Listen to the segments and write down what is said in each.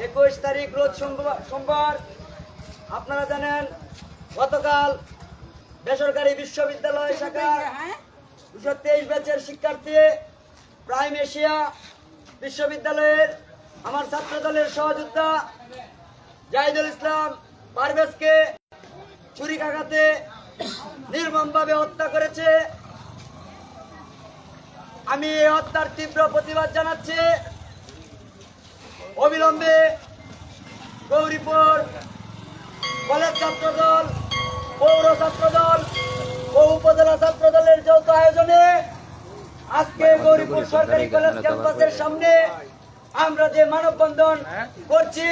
একুশ তারিখ রোজ সোমবার- আপনারা জানেন, গতকাল বেসরকারি বিশ্ববিদ্যালয় শাখা দুশো তেইশ ব্যাচের শিক্ষার্থী প্রাইম এশিয়া বিশ্ববিদ্যালয়ের আমার ছাত্র দলের সহযোদ্ধা জাহিদুল ইসলাম পারভেজকে ছুরিকাঘাতে নির্মমভাবে হত্যা করেছে। আমি এই হত্যার তীব্র প্রতিবাদ জানাচ্ছি। অবিলম্বে গৌরীপুর কলেজ ছাত্র দল পৌর ছাত্র দল ও উপজেলা ছাত্র দলের যৌথ আয়োজনে আজকে গৌরীপুর সরকারি কলেজ ক্যাম্পাসের সামনে আমরা যে মানববন্ধন করছি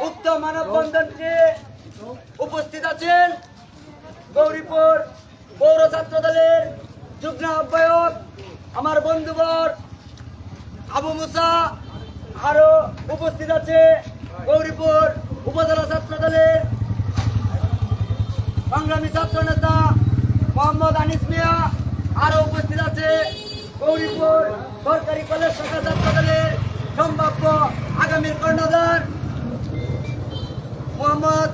উক্ত মানববন্ধনকে উপস্থিত আছেন গৌরীপুর পৌর ছাত্র দলের যুগ্ম আহ্বায়ক আমার বন্ধুবর আবু মুসা আরও উপস্থিত আছে গৌরীপুর উপজেলা ছাত্র দলের সংগ্রামী ছাত্র নেতা মোহাম্মদ আনিস মিয়া, আরও উপস্থিত আছে গৌরীপুর সরকারি কলেজ শাখা ছাত্র দলের সম্ভাব্য আগামীর কর্ণধার মোহাম্মদ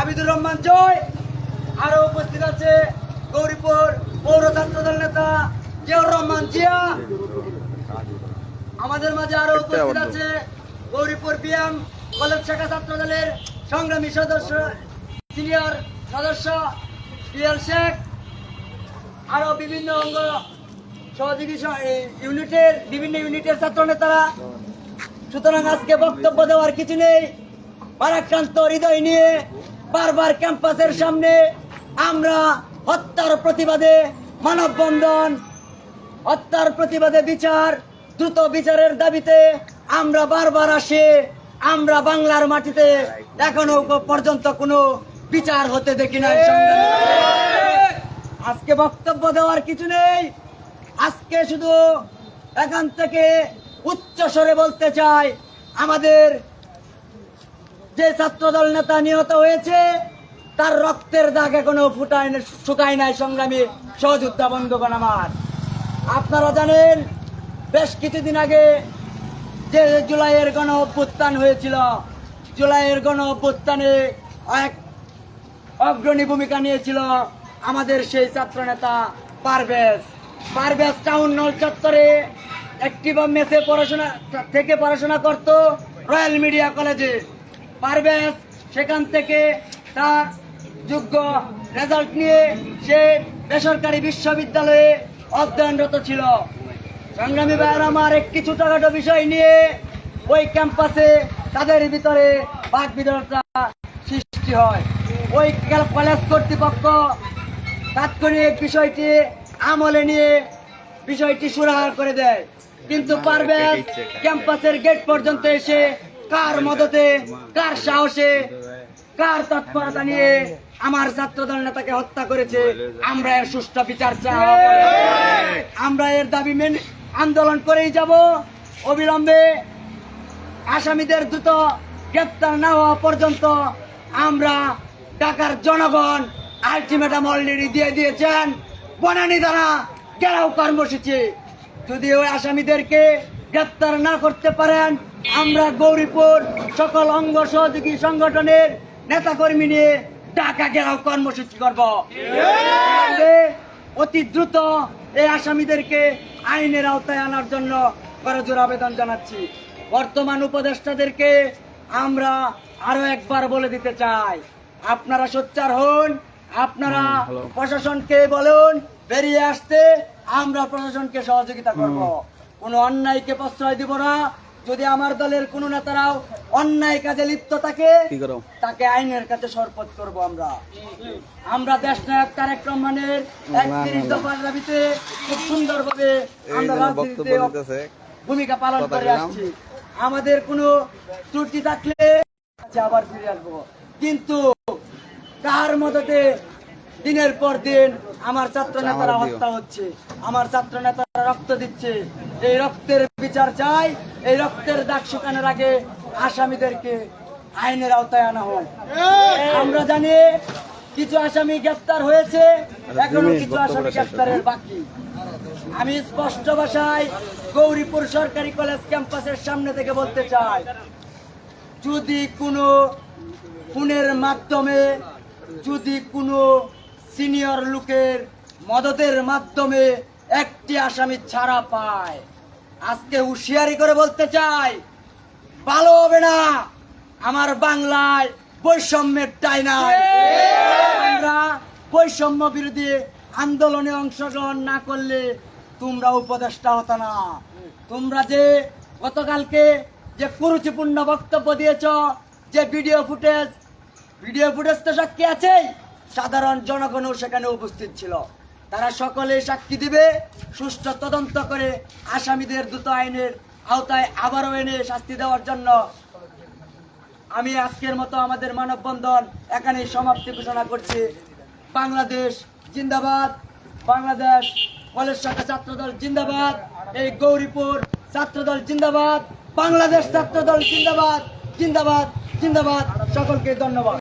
আবিদুর রহমান জয়। আরও উপস্থিত আছে গৌরীপুর পৌর ছাত্র দল নেতা জিয়াউর রহমান জিয়া। আমাদের মাঝে আরও উপস্থিত আছে গৌরীপুর বিএম কলেজ শাখা ছাত্র দলের সংগ্রামী সদস্য সিনিয়র সদস্য পিএল শেখ আরও বিভিন্ন অঙ্গ সহযোগী ইউনিটের বিভিন্ন ইউনিটের ছাত্র নেতারা সুতরাং আজকে বক্তব্য দেওয়ার কিছু নেই। পারাক্রান্ত হৃদয় নিয়ে বারবার ক্যাম্পাসের সামনে আমরা হত্যার প্রতিবাদে মানববন্ধন হত্যার প্রতিবাদে বিচার দ্রুত বিচারের দাবিতে আমরা বারবার আসি, আমরা বাংলার মাটিতে এখনও পর্যন্ত কোনো বিচার হতে দেখি নাই আজকে বক্তব্য দেওয়ার কিছু নেই। আজকে শুধু এখান থেকে উচ্চ স্বরে বলতে চাই, আমাদের যে ছাত্রদল নেতা নিহত হয়েছে, তার রক্তের দাগ এখনও ফুটায় শুকায় নাই সংগ্রামী সহযোদ্ধা বন্ধুগণ আমার। আপনারা জানেন বেশ কিছুদিন আগে যে জুলাইয়ের গণ অভ্যুত্থান হয়েছিল, জুলাইয়ের গণ অভ্যুত্থানে এক অগ্রণী ভূমিকা নিয়েছিল আমাদের সেই ছাত্রনেতা পারভেজ। পারভেজ টাউন নল চত্বরে একটি মেসে পড়াশোনা, থেকে পড়াশোনা করত রয়্যাল মিডিয়া কলেজে। পারভেজ সেখান থেকে তার যোগ্য রেজাল্ট নিয়ে সে বেসরকারি বিশ্ববিদ্যালয়ে অধ্যয়নরত ছিল। সংগ্রামী ভাইয়ের আমার একটি ছোটখাটো বিষয় নিয়ে ওই ক্যাম্পাসে তাদের ভিতরে বাক বিতরণতা সৃষ্টি হয়। ওই কলেজ কর্তৃপক্ষ তাৎক্ষণিক বিষয়টি আমলে নিয়ে বিষয়টি সুরাহার করে দেয়। কিন্তু পারভেজ ক্যাম্পাসের গেট পর্যন্ত এসে কার মদতে কার সাহসে কার তৎপরতা নিয়ে আমার ছাত্রদল নেতাকে হত্যা করেছে আমরা এর সুষ্ঠু বিচার চাই। আমরা এর দাবি মেনে আন্দোলন করেই যাব। অবিলম্বে আসামিদের দ্রুত গ্রেপ্তার না হওয়া পর্যন্ত আমরা ঢাকার জনগণ আলটিমেটাম অলরেডি দিয়ে দিয়েছেন। বনানী দ্বারা ঘেরাও কর্মসূচি। যদি ওই আসামিদেরকে গ্রেপ্তার না করতে পারেন আমরা গৌরীপুর সকল অঙ্গ সহযোগী সংগঠনের নেতাকর্মী নিয়ে ঢাকা ঘেরাও কর্মসূচি করব। অতি দ্রুত এই আসামিদেরকে আইনের আওতায় আনার জন্য করজোর আবেদন জানাচ্ছি। বর্তমান উপদেষ্টাদেরকে আমরা আরও একবার বলে দিতে চাই। আপনারা সোচ্চার হন আপনারা প্রশাসনকে বলুন বেরিয়ে আসতে আমরা প্রশাসনকে সহযোগিতা করব। কোনো অন্যায়কে প্রশ্রয় দিব না যদি আমার দলের কোনো নেতারাও অন্যায় কাজে লিপ্ত থাকে তাকে আইনের কাছে সরপত করব আমরা। আমরা দেশ নায়ক তারেক রহমানের একত্রিশ দফার দাবিতে খুব সুন্দরভাবে আমরা রাজনীতিতে ভূমিকা পালন করে আসছি। আমাদের কোনো ত্রুটি থাকলে আচ্ছা, আবার ফিরে আসব। কিন্তু কার মদতে দিনের পর দিন আমার ছাত্র নেতারা হত্যা হচ্ছে আমার ছাত্র নেতারা রক্ত দিচ্ছে। এই রক্তের বিচার চাই এই রক্তের দাগ শুকানোর আগে আসামিদেরকে আইনের আওতায় আনা হয়। আমরা জানি কিছু আসামি গ্রেপ্তার হয়েছে এখনও কিছু আসামি গ্রেপ্তারের বাকি। আমি স্পষ্ট ভাষায় গৌরীপুর সরকারি কলেজ ক্যাম্পাসের সামনে থেকে বলতে চাই যদি কোনো ফোনের মাধ্যমে যদি কোনো সিনিয়র লোকের মদতের মাধ্যমে একটি আসামি ছাড়া পায় আজকে হুঁশিয়ারি করে বলতে চাই, ভালো হবে না আমার বাংলায় বৈষম্যের টাই আমরা বৈষম্য বিরোধী আন্দোলনে অংশগ্রহণ না করলে তোমরা উপদেষ্টা হতো না। তোমরা যে গতকালকে যে কুরুচিপূর্ণ বক্তব্য দিয়েছ, যে ভিডিও ফুটেজ ভিডিও ফুটেজ তো সাক্ষী আছেই? সাধারণ জনগণও সেখানে উপস্থিত ছিল। তারা সকলে সাক্ষী দিবে। সুষ্ঠু তদন্ত করে আসামিদের দ্রুত আইনের আওতায় আবারও এনে শাস্তি দেওয়ার জন্য। আমি আজকের মতো আমাদের মানববন্ধন এখানে সমাপ্তি ঘোষণা করছি। বাংলাদেশ জিন্দাবাদ। বাংলাদেশ কলেজ শাখা ছাত্রদল জিন্দাবাদ। এই গৌরীপুর ছাত্রদল জিন্দাবাদ। বাংলাদেশ ছাত্রদল জিন্দাবাদ। জিন্দাবাদ জিন্দাবাদ। সকলকে ধন্যবাদ।